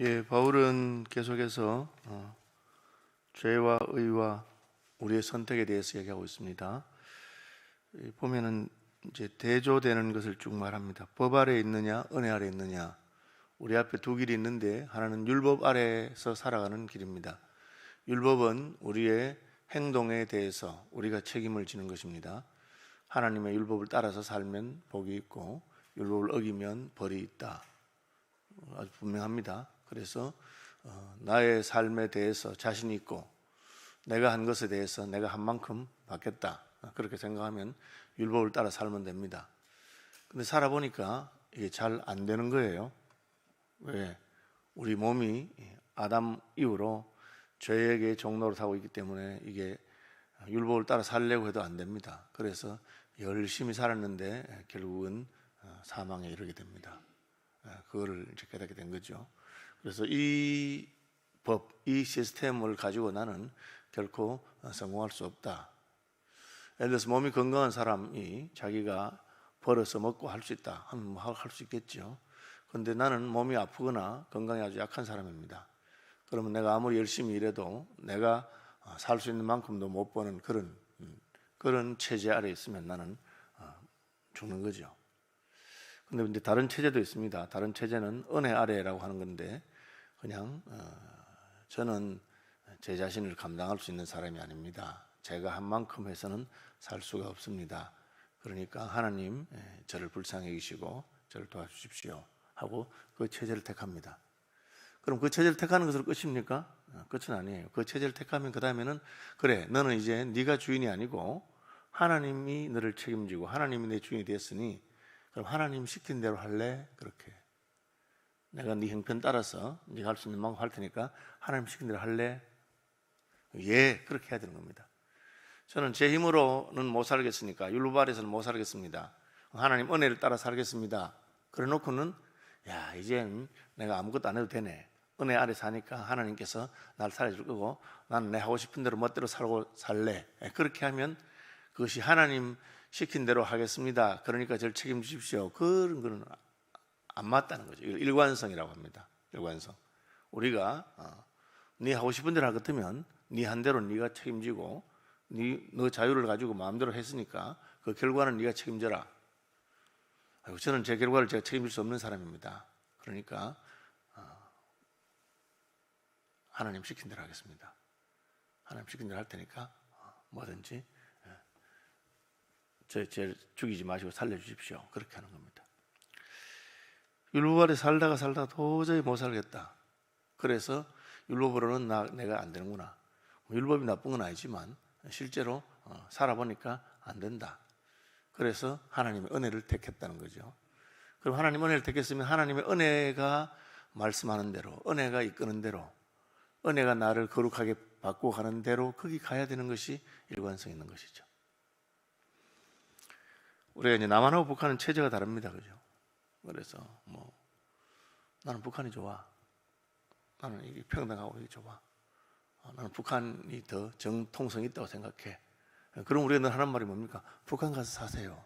예, 바울은 계속해서 어, 죄와 의와 우리의 선택에 대해서 얘기하고 있습니다. 이 보면은 이제 대조되는 것을 쭉 말합니다. 법 아래 있느냐, 은혜 아래 있느냐. 우리 앞에 두 길이 있는데 하나는 율법 아래에서 살아가는 길입니다. 율법은 우리의 행동에 대해서 우리가 책임을 지는 것입니다. 하나님의 율법을 따라서 살면 복이 있고 율법을 어기면 벌이 있다. 아주 분명합니다. 그래서 어, 나의 삶에 대해서 자신 있고 내가 한 것에 대해서 내가 한 만큼 받겠다. 그렇게 생각하면 율법을 따라 살면 됩니다. 근데 살아보니까 이게 잘 안 되는 거예요. 왜? 우리 몸이 아담 이후로 죄에게 종로를 타고 있기 때문에 이게 율법을 따라 살려고 해도 안 됩니다. 그래서 열심히 살았는데 결국은 어, 사망에 이르게 됩니다. 예, 그거를 이제 깨닫게 된 거죠. 그래서 이 법, 이 시스템을 가지고 나는 결코 어, 성공할 수 없다. 예를 들어서 몸이 건강한 사람이 자기가 벌어서 먹고 할 수 있다 하면 할 수 있겠죠. 그런데 나는 몸이 아프거나 건강이 아주 약한 사람입니다. 그러면 내가 아무리 열심히 일해도 내가 어, 살수 있는 만큼도 못 버는 그런 음, 그런 체제 아래 있으면 나는 어, 죽는 거죠. 근데 다른 체제도 있습니다. 다른 체제는 은혜 아래라고 하는 건데 그냥 어, 저는 제 자신을 감당할 수 있는 사람이 아닙니다. 제가 한 만큼 해서는 살 수가 없습니다. 그러니까 하나님 예, 저를 불쌍히 여기시고 저를 도와주십시오 하고 그 체제를 택합니다. 그럼 그 체제를 택하는 것으로 끝입니까? 어, 끝은 아니에요. 그 체제를 택하면 그 다음에는 그래 너는 이제 네가 주인이 아니고 하나님이 너를 책임지고 하나님이 내 주인이 됐으니 그럼 하나님 시킨 대로 할래? 그렇게 내가 네 형편 따라서 네가 할 수 있는 만큼 할 테니까 하나님 시킨 대로 할래? 예, 그렇게 해야 되는 겁니다. 저는 제 힘으로는 못 살겠으니까 아래서는 못 살겠습니다. 하나님 은혜를 따라 살겠습니다. 그래 놓고는 야 이젠 내가 아무것도 안 해도 되네. 은혜 아래 사니까 하나님께서 날 살려줄 거고 나는 내 하고 싶은 대로 멋대로 살고 살래. 예, 그렇게 하면 그것이 하나님 시킨 대로 하겠습니다. 그러니까 저를 책임지십시오. 그런 거는 안 맞다는 거죠. 일관성이라고 합니다. 일관성. 우리가 어, 네 하고 싶은 대로 같으면 네한 대로 네가 책임지고 네, 너 자유를 가지고 마음대로 했으니까 그 결과는 네가 책임져라. 아이고, 저는 제 결과를 제가 책임질 수 없는 사람입니다. 그러니까 어, 하나님 시킨 대로 하겠습니다. 하나님 시킨 대로 할 테니까 어, 뭐든지 예. 저, 저 죽이지 마시고 살려주십시오. 그렇게 하는 겁니다. 율법 아래 살다가 살다가 도저히 못 살겠다. 그래서 율법으로는 나, 내가 안 되는구나. 율법이 나쁜 건 아니지만 실제로 어, 살아보니까 안 된다. 그래서 하나님의 은혜를 택했다는 거죠. 그럼 하나님 은혜를 택했으면 하나님의 은혜가 말씀하는 대로, 은혜가 이끄는 대로, 은혜가 나를 거룩하게 바꾸어 가는 대로 거기 가야 되는 것이 일관성 있는 것이죠. 우리가 이제 남한하고 북한은 체제가 다릅니다. 그죠? 그래서 뭐 나는 북한이 좋아. 나는 이게 평등하고 이게 좋아. 어, 나는 북한이 더 정통성이 있다고 생각해. 그럼 우리가 늘 하는 말이 뭡니까? 북한 가서 사세요.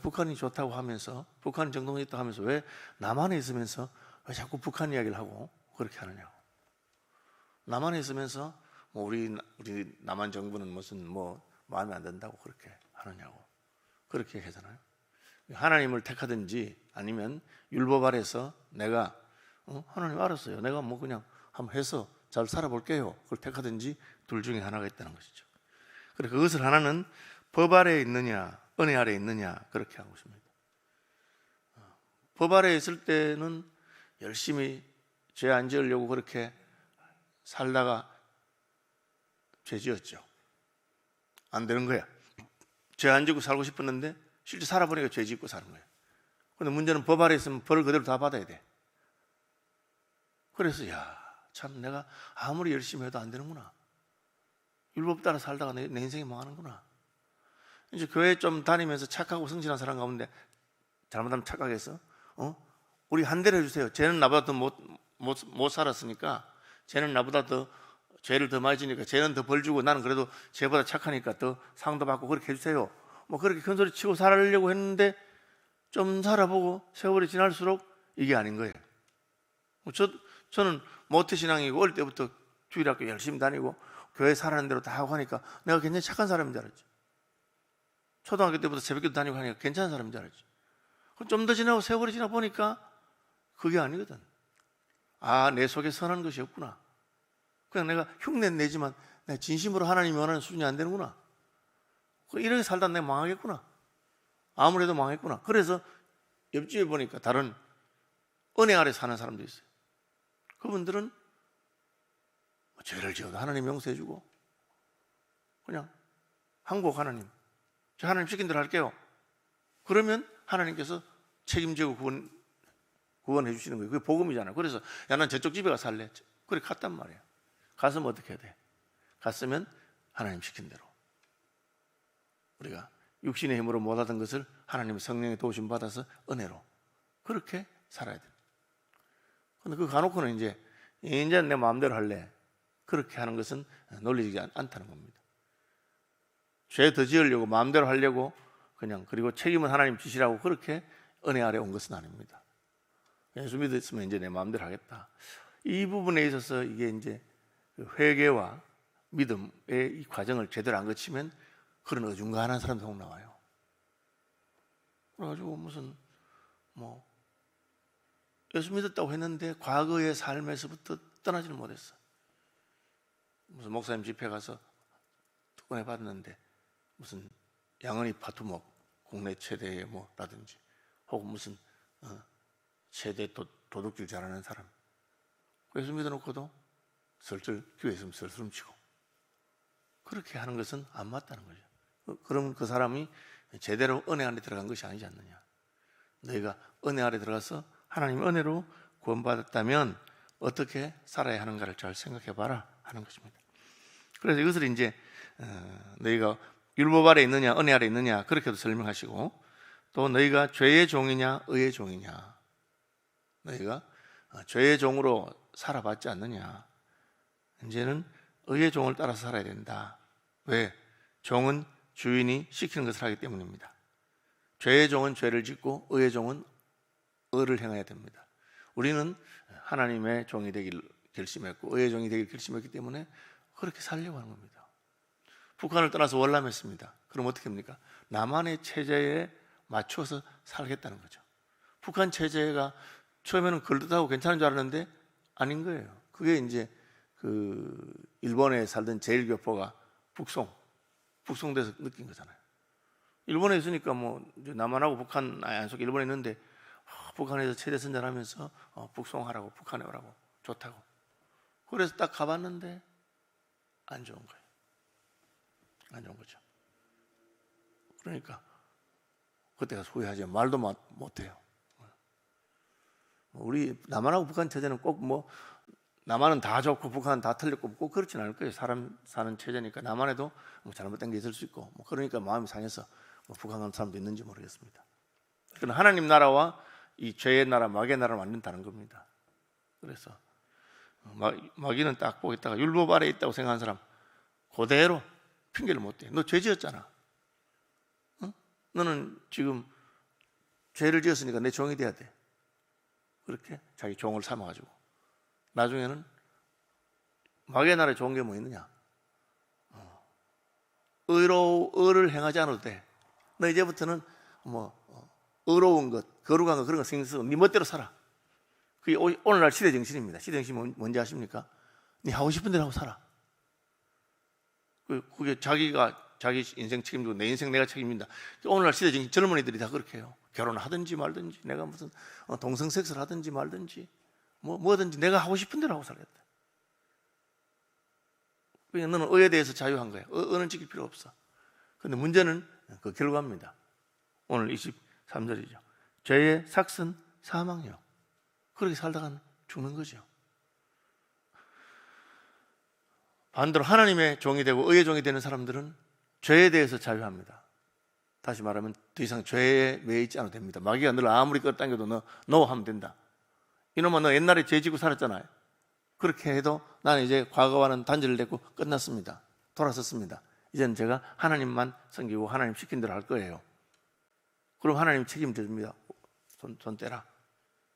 북한이 좋다고 하면서 북한이 정통성이 있다고 하면서 왜 남한에 있으면서 왜 자꾸 북한 이야기를 하고 그렇게 하느냐고. 남한에 있으면서 뭐 우리 우리 남한 정부는 무슨 뭐 마음에 안 든다고 그렇게 하느냐고. 그렇게 하잖아요. 하나님을 택하든지 아니면 율법 아래서 내가 어? 하나님 알았어요. 내가 뭐 그냥 한번 해서 잘 살아볼게요. 그걸 택하든지 둘 중에 하나가 있다는 것이죠. 그래 그것을 하나는 법 아래에 있느냐, 은혜 아래에 있느냐 그렇게 하고 있습니다. 어, 법 아래에 있을 때는 열심히 죄 안 지으려고 그렇게 살다가 죄 지었죠. 안 되는 거야. 죄 안 지고 살고 싶었는데 실제 살아보니까 죄 짓고 사는 거예요. 근데 문제는 법 아래 있으면 벌을 그대로 다 받아야 돼. 그래서 야, 참 내가 아무리 열심히 해도 안 되는구나. 율법 따라 살다가 내, 내 인생이 망하는구나. 이제 교회 좀 다니면서 착하고 성실한 사람 가운데 잘못하면 착각해서 어? 우리 한 대를 해주세요. 쟤는 나보다 더 못 못 못 살았으니까 쟤는 나보다 더 죄를 더 많이 지니까 쟤는 더 벌 주고 나는 그래도 쟤보다 착하니까 더 상도 받고 그렇게 해주세요. 뭐 그렇게 큰 소리 치고 살아려고 했는데 좀 살아보고 세월이 지날수록 이게 아닌 거예요. 뭐 저, 저는 모태신앙이고 어릴 때부터 주일학교 열심히 다니고 교회 살아는 대로 다 하고 하니까 내가 굉장히 착한 사람인 줄 알았지. 초등학교 때부터 새벽기도 다니고 하니까 괜찮은 사람인 줄 알았지. 좀 더 지나고 세월이 지나 보니까 그게 아니거든. 아, 내 속에 선한 것이 없구나. 그냥 내가 흉내 내지만 내 진심으로 하나님이 원하는 수준이 안 되는구나. 그 이렇게 살다 내가 망하겠구나. 아무래도 망했구나. 그래서 옆집에 보니까 다른 은혜 아래 사는 사람도 있어요. 그분들은 뭐 죄를 지어도 하나님 용서해주고 그냥 항복 하나님. 저 하나님 시킨 대로 할게요. 그러면 하나님께서 책임지고 구원, 구원해 주시는 거예요. 그게 복음이잖아요. 그래서 야, 난 저쪽 집에 가서 살래. 그래 갔단 말이에요. 갔으면 어떻게 해야 돼? 갔으면 하나님 시킨 대로. 우리가 육신의 힘으로 못하던 것을 하나님의 성령의 도우심 받아서 은혜로 그렇게 살아야 돼. 근데 그 가놓고는 이제 이제 내 마음대로 할래. 그렇게 하는 것은 논리적이지 않- 않다는 겁니다. 죄 더 지으려고 마음대로 하려고 그냥 그리고 책임은 하나님 지시라고 그렇게 은혜 아래 온 것은 아닙니다. 예수 믿었으면 이제 내 마음대로 하겠다. 이 부분에 있어서 이게 이제 그 회개와 믿음의 이 과정을 제대로 안 거치면 그런 어중간한 사람도 꼭 나와요. 그래가지고 무슨 뭐 예수 믿었다고 했는데 과거의 삶에서부터 떠나지를 못했어. 무슨 목사님 집회 가서 특권에 받았는데 무슨 양은이 파투목 국내 최대의 뭐라든지 혹은 무슨 어, 최대 도, 도둑질 잘하는 사람 예수 믿어놓고도 슬슬 교회 있으면 슬슬 훔치고 그렇게 하는 것은 안 맞다는 거죠. 그- 그럼 그 사람이 제대로 은혜 안에 들어간 것이 아니지 않느냐. 너희가 은혜 아래 들어가서 하나님 은혜로 구원받았다면 어떻게 살아야 하는가를 잘 생각해 봐라 하는 것입니다. 그래서 이것을 이제 어, 너희가 율법 아래 있느냐 은혜 아래 있느냐 그렇게도 설명하시고 또 너희가 죄의 종이냐 의의 종이냐 너희가 어, 죄의 종으로 살아봤지 않느냐 이제는 의의 종을 따라서 살아야 된다. 왜? 종은 주인이 시키는 것을 하기 때문입니다. 죄의 종은 죄를 짓고 의의 종은 의를 행해야 됩니다. 우리는 하나님의 종이 되길 결심했고 의의 종이 되길 결심했기 때문에 그렇게 살려고 하는 겁니다. 북한을 떠나서 월남했습니다. 그럼 어떻게 합니까? 남한의 체제에 맞춰서 살겠다는 거죠. 북한 체제가 처음에는 그럴듯하고 괜찮은 줄 알았는데 아닌 거예요. 그게 이제 그 일본에 살던 제일교포가 북송, 북송돼서 느낀 거잖아요. 일본에 있으니까 뭐 남한하고 북한 아예 안 속에 일본에 있는데 아, 북한에서 최대 선전하면서 어, 북송하라고 북한에 오라고 좋다고. 그래서 딱 가봤는데 안 좋은 거예요. 안 좋은 거죠. 그러니까 그때가 소유하지 말도 못- 못해요. 우리 남한하고 북한 체제는 꼭 뭐 남한은 다 좋고 북한은 다 틀렸고 꼭 그렇진 않을 거예요. 사람 사는 체제니까 남한에도 뭐 잘못된 게 있을 수 있고 뭐 그러니까 마음이 상해서 뭐 북한 가는 사람도 있는지 모르겠습니다. 그러나 하나님 나라와 이 죄의 나라, 마귀의 나라를 다른 겁니다. 그래서 마, 마귀는 딱 보겠다가 율법 아래 있다고 생각하는 사람 그대로 핑계를 못 대. 너 죄 지었잖아. 어? 너는 지금 죄를 지었으니까 내 종이 돼야 돼. 그렇게 자기 종을 삼아가지고 나중에는 마귀의 나라에 좋은 게 뭐 있느냐? 어. 의로 의를 행하지 않아도 돼. 너 이제부터는 뭐 어, 의로운 것, 거룩한 것 그런 거 쓰고 네 멋대로 살아. 그게 오- 오늘날 시대 정신입니다. 시대 정신이 뭔- 뭔지 아십니까? 네 하고 싶은 대로 하고 살아. 그- 그게 자기가 자기 인생 책임지고 내 인생 내가 책임진다. 오늘날 시대 정신 젊은이들이 다 그렇게 해요. 결혼하든지 말든지 내가 무슨 어, 동성 섹스를 하든지 말든지 뭐 뭐든지 내가 하고 싶은 대로 하고 살겠다. 그러니까 너는 의에 대해서 자유한 거야. 의, 의는 지킬 필요 없어. 근데 문제는 그 결과입니다. 오늘 23절이죠. 죄의 삭은 사망이요. 그렇게 살다가 죽는 거죠. 반대로 하나님의 종이 되고 의의 종이 되는 사람들은 죄에 대해서 자유합니다. 다시 말하면 더 이상 죄에 매이지 않아도 됩니다. 마귀가 늘 아무리 끌어당겨도 너, 너 하면 된다. 이놈아 너 옛날에 죄 지고 살았잖아요. 그렇게 해도 나는 이제 과거와는 단절을 냈고 끝났습니다. 돌아섰습니다. 이제는 제가 하나님만 섬기고 하나님 시킨 대로 할 거예요. 그럼 하나님 책임져 줍니다. 손, 손 떼라.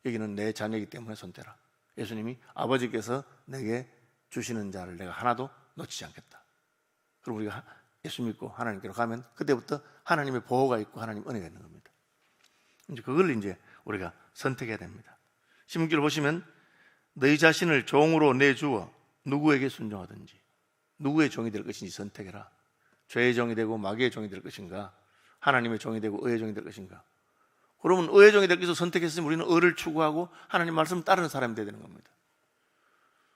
여기는 내 자녀이기 때문에 손 떼라. 예수님이 아버지께서 내게 주시는 자를 내가 하나도 놓치지 않겠다. 그럼 우리가 하- 예수 믿고 하나님께로 가면 그때부터 하나님의 보호가 있고 하나님 은혜가 있는 겁니다. 이제 그걸 이제 우리가 선택해야 됩니다. 신문기를 보시면 너희 자신을 종으로 내주어 누구에게 순종하든지 누구의 종이 될 것인지 선택해라. 죄의 종이 되고 마귀의 종이 될 것인가? 하나님의 종이 되고 의의 종이 될 것인가? 그러면 의의 종이 되기 위해서 선택했으면 우리는 의를 추구하고 하나님 말씀 따르는 사람이 되야 되는 겁니다.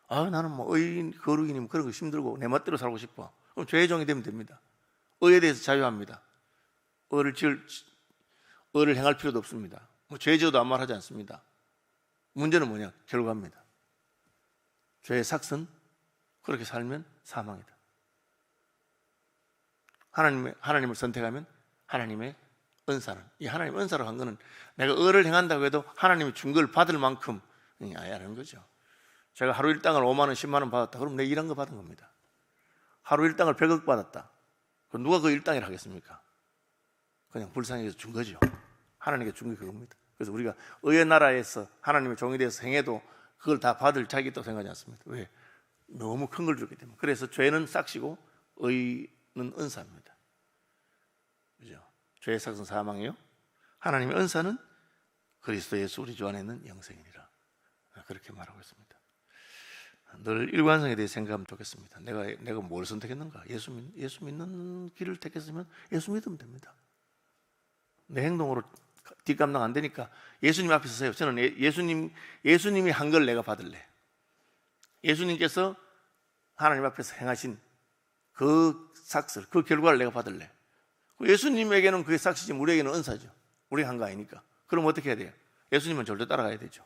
아, 나는 뭐 의인, 거룩이님 그런 거 힘들고 내 멋대로 살고 싶어. 그럼 죄의 종이 되면 됩니다. 의에 대해서 자유합니다. 의를 지을, 의를 행할 필요도 없습니다. 뭐 죄 지어도 아무 말 하지 않습니다. 문제는 뭐냐? 결과입니다. 죄의 삭은 그렇게 살면 사망이다. 하나님의, 하나님을 선택하면 하나님의 은사는 이 하나님 은사로 한 거는 내가 의를 행한다고 해도 하나님이 준 걸 받을 만큼 아야라는 거죠. 제가 하루 일당을 5만 원, 10만 원 받았다. 그럼 내 일한 거 받은 겁니다. 하루 일당을 100억 받았다. 그럼 누가 그 일당이라 하겠습니까? 그냥 불쌍해서 준 거죠. 하나님께 준 게 그겁니다. 그래서 우리가 의의 나라에서 하나님의 종이 되어서 행해도 그걸 다 받을 자격이 있다고 생각하지 않습니다. 왜? 너무 큰걸 줬기 때문에. 그래서 죄는 싹시고 의는 은사입니다. 그죠? 죄의 삭은 사망이요. 하나님의 은사는 그리스도 예수 우리 주 안에 있는 영생이니라. 그렇게 말하고 있습니다. 늘 일관성에 대해 생각하면 좋겠습니다. 내가 내가 뭘 선택했는가? 예수 믿, 예수 믿는 길을 택했으면 예수 믿으면 됩니다. 내 행동으로 뒷감당 안 되니까 예수님 앞에 서세요. 저는 예- 예수님 예수님이 한 걸 내가 받을래. 예수님께서 하나님 앞에서 행하신 그 삭슬, 그 결과를 내가 받을래. 예수님에게는 그게 삭시지 우리에게는 은사죠. 우리가 한거 아니니까. 그럼 어떻게 해야 돼요? 예수님은 절대 따라가야 되죠.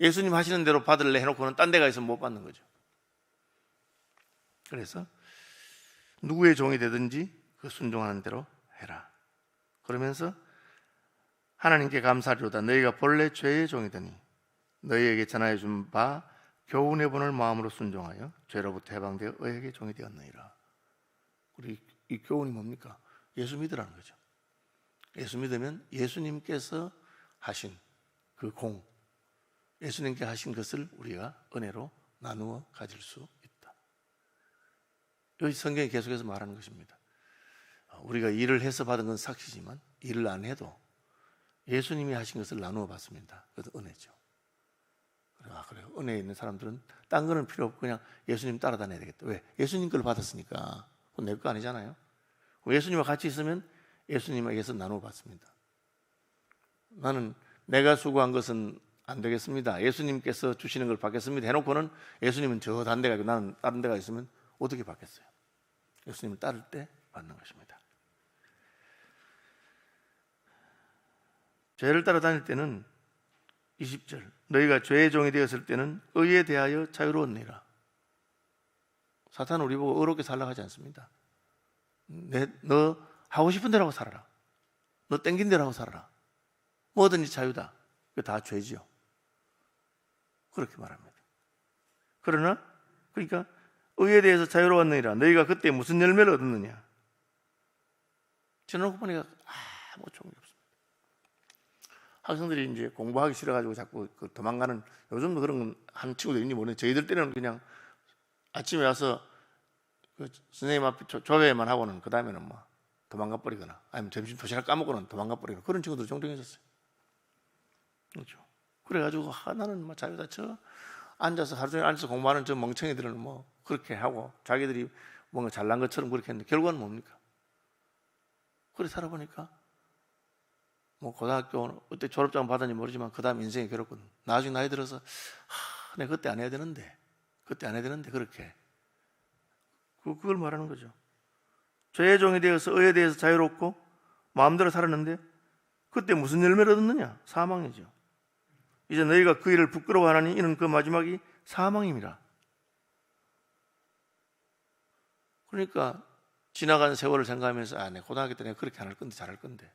예수님 하시는 대로 받을래 해놓고는 딴 데 가서 못 받는 거죠. 그래서 누구의 종이 되든지 그 순종하는 대로 해라. 그러면서 하나님께 감사하리로다. 너희가 본래 죄의 종이더니 너희에게 전하여 준 바 교훈의 본을 마음으로 순종하여 죄로부터 해방되어 의에게 종이 되었느니라. 우리 이 교훈이 뭡니까? 예수 믿으라는 거죠. 예수 믿으면 예수님께서 하신 그 공, 예수님께 하신 것을 우리가 은혜로 나누어 가질 수 있다. 여기 성경이 계속해서 말하는 것입니다. 우리가 일을 해서 받은 건 삭시지만 일을 안 해도 예수님이 하신 것을 나누어 받습니다. 그래서 은혜죠. 아, 그래요. 은혜 있는 사람들은 딴 거는 필요 없고 그냥 예수님 따라다녀야 되겠다. 왜? 예수님 걸 받았으니까. 그건 내거 아니잖아요. 예수님과 같이 있으면 예수님에게서 나누어 받습니다. 나는 내가 수고한 것은 안 되겠습니다. 예수님께서 주시는 걸 받겠습니다. 해놓고는 예수님은 저 다른 데 가고 나는 다른 데가 있으면 어떻게 받겠어요? 예수님을 따를 때 받는 것입니다. 죄를 따라다닐 때는 20절 너희가 죄의 종이 되었을 때는 의에 대하여 자유로웠느니라. 사탄은 우리 보고 의롭게 살라고 하지 않습니다. 내, 너 하고 싶은 대로 하고 살아라. 너 땡긴 대로 하고 살아라. 뭐든지 자유다. 그게 다 죄지요. 그렇게 말합니다. 그러나 그러니까 의에 대해서 자유로웠느니라. 너희가 그때 무슨 열매를 얻었느냐? 저놓고 보니까 아무 게 없습니다 학생들이 이제 공부하기 싫어가지고 자꾸 그 도망가는 요즘도 그런 한 친구들 있는지 모르는데 저희들 때는 그냥 아침에 와서 그 선생님 앞에 조- 조회만 하고는 그 다음에는 뭐 도망가 버리거나 아니면 점심 도시락 까먹고는 도망가 버리거나 그런 친구들 종종 있었어요. 그렇죠. 그래가지고 아, 나는 뭐 자유다 저 앉아서 하루 종일 앉아서 공부하는 저 멍청이들은 뭐 그렇게 하고 자기들이 뭔가 잘난 것처럼 그렇게 했는데 결과는 뭡니까? 그래 살아보니까 뭐 고등학교 그때 졸업장 받았는지 모르지만 그 다음 인생이 괴롭거든. 나중에 나이 들어서 하, 내가 그때 안 해야 되는데 그때 안 해야 되는데 그렇게 그, 그걸 말하는 거죠. 죄의 종이 되어서 의에 대해서 자유롭고 마음대로 살았는데 그때 무슨 열매를 얻었느냐? 사망이죠. 이제 너희가 그 일을 부끄러워하나니 이는 그 마지막이 사망입니다. 그러니까 지나간 세월을 생각하면서 아, 내 고등학교 때 내가 그렇게 안 할 건데 잘할 건데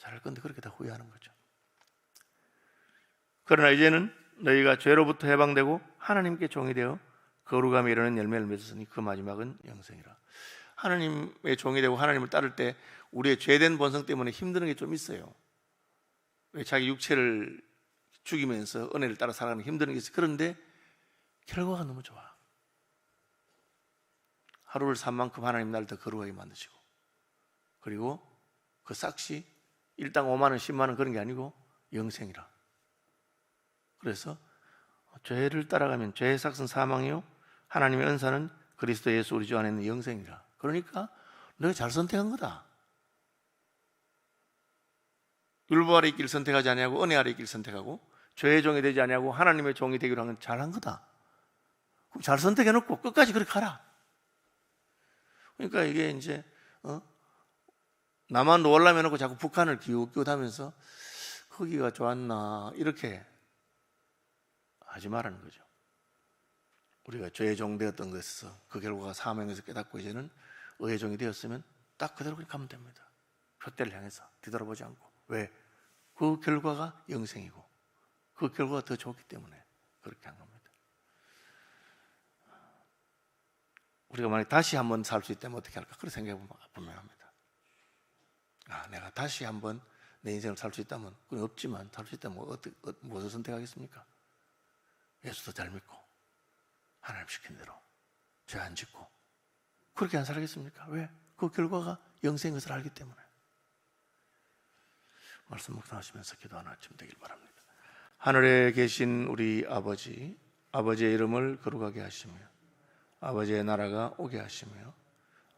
잘할 건데 그렇게 다 후회하는 거죠. 그러나 이제는 너희가 죄로부터 해방되고 하나님께 종이 되어 거룩함에 이르는 열매를 맺었으니 그 마지막은 영생이라. 하나님의 종이 되고 하나님을 따를 때 우리의 죄된 본성 때문에 힘드는 게 좀 있어요. 왜 자기 육체를 죽이면서 은혜를 따라 살아가는 힘든 게 있어요. 그런데 결과가 너무 좋아. 하루를 산 만큼 하나님 나를 더 거룩하게 만드시고 그리고 그 싹시 일당 5만 원, 10만 원 그런 게 아니고 영생이라. 그래서 죄를 따라가면 죄의 삭은 사망이요 하나님의 은사는 그리스도 예수 우리 주 안에 있는 영생이라. 그러니까 너가 잘 선택한 거다. 율법 아래 있기를 선택하지 아니하고 은혜 아래 있기를 선택하고 죄의 종이 되지 아니하고 하나님의 종이 되기로 한 건 잘한 거다. 그럼 잘 선택해 놓고 끝까지 그렇게 가라. 그러니까 이게 이제 어? 나만 놀라면 놓고 자꾸 북한을 기웃기웃하면서 거기가 좋았나 이렇게 하지 말라는 거죠. 우리가 죄의 종 되었던 것에서 그 결과가 사명에서 깨닫고 이제는 의의 종이 되었으면 딱 그대로 그냥 가면 됩니다. 표대를 향해서 뒤돌아보지 않고 왜? 그 결과가 영생이고 그 결과가 더 좋기 때문에 그렇게 한 겁니다. 우리가 만약 다시 한번 살 수 있다면 어떻게 할까? 그런 생각해 보면 분명합니다. 아, 내가 다시 한번 내 인생을 살 수 있다면 그건 없지만 살 수 있다면 어떻게, 어, 무엇을 선택하겠습니까? 예수도 잘 믿고 하나님 시킨 대로 죄 안 짓고 그렇게 안 살겠습니까? 왜? 그 결과가 영생인 것을 알기 때문에 말씀 묵상하시면서 기도하는 아침 되길 바랍니다. 하늘에 계신 우리 아버지, 아버지의 이름을 거룩하게 하시며 아버지의 나라가 오게 하시며